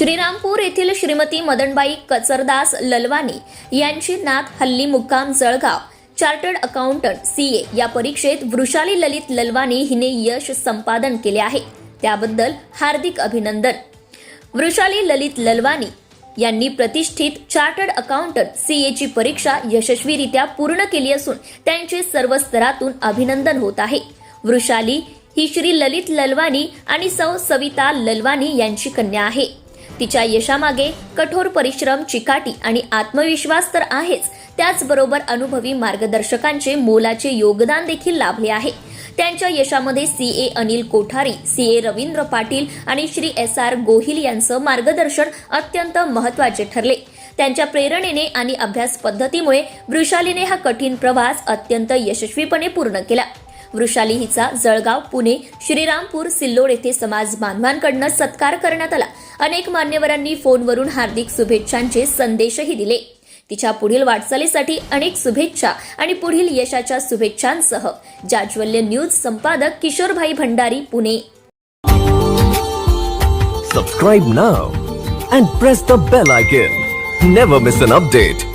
श्रीरामपूर येथील श्रीमती मदनबाई कचरदास ललवानी यांची नात हल्ली मुक्काम जळगाव. चार्टर्ड अकाउंटंट सीए या परीक्षेत वृषाली ललित ललवानी हिने यश संपादन केले आहे. त्याबद्दल हार्दिक अभिनंदन. वृषाली ललित ललवानी यांनी प्रतिष्ठित चार्टर्ड अकाउंटंट सी एची परीक्षा यशस्वीरित्या पूर्ण केली असून त्यांचे सर्व स्तरातून अभिनंदन होत आहे. वृषाली ही श्री ललित ललवानी आणि सौ सविता ललवानी यांची कन्या आहे. तिच्या यशामागे कठोर परिश्रम चिकाटी आणि आत्मविश्वास तर आहेच. त्याचबरोबर अनुभवी मार्गदर्शकांचे मोलाचे योगदान देखील लाभले आहे. त्यांच्या यशामध्ये C A Anil Kothari C A Ravindra Patil आणि श्री एस आर गोहिल यांचं मार्गदर्शन अत्यंत महत्त्वाचे ठरले. त्यांच्या प्रेरणेने आणि अभ्यास पद्धतीमुळे वृषालीने हा कठीण प्रवास अत्यंत यशस्वीपणे पूर्ण केला. वृषाली हिचा जळगाव पुणे श्रीरामपूर सिल्लोड येथे समाज बांधवांकडनं सत्कार करण्यात आला. अनेक मान्यवरांनी फोनवरून हार्दिक शुभेच्छांचे संदेशही दिले. तिच्या पुढील वाटचालीसाठी अनेक शुभेच्छा आणि पुढील यशाच्या शुभेच्छांसह जाज्वल्य न्यूज संपादक Kishorbhai Bhandari Pune. Subscribe now and press the bell icon never miss an update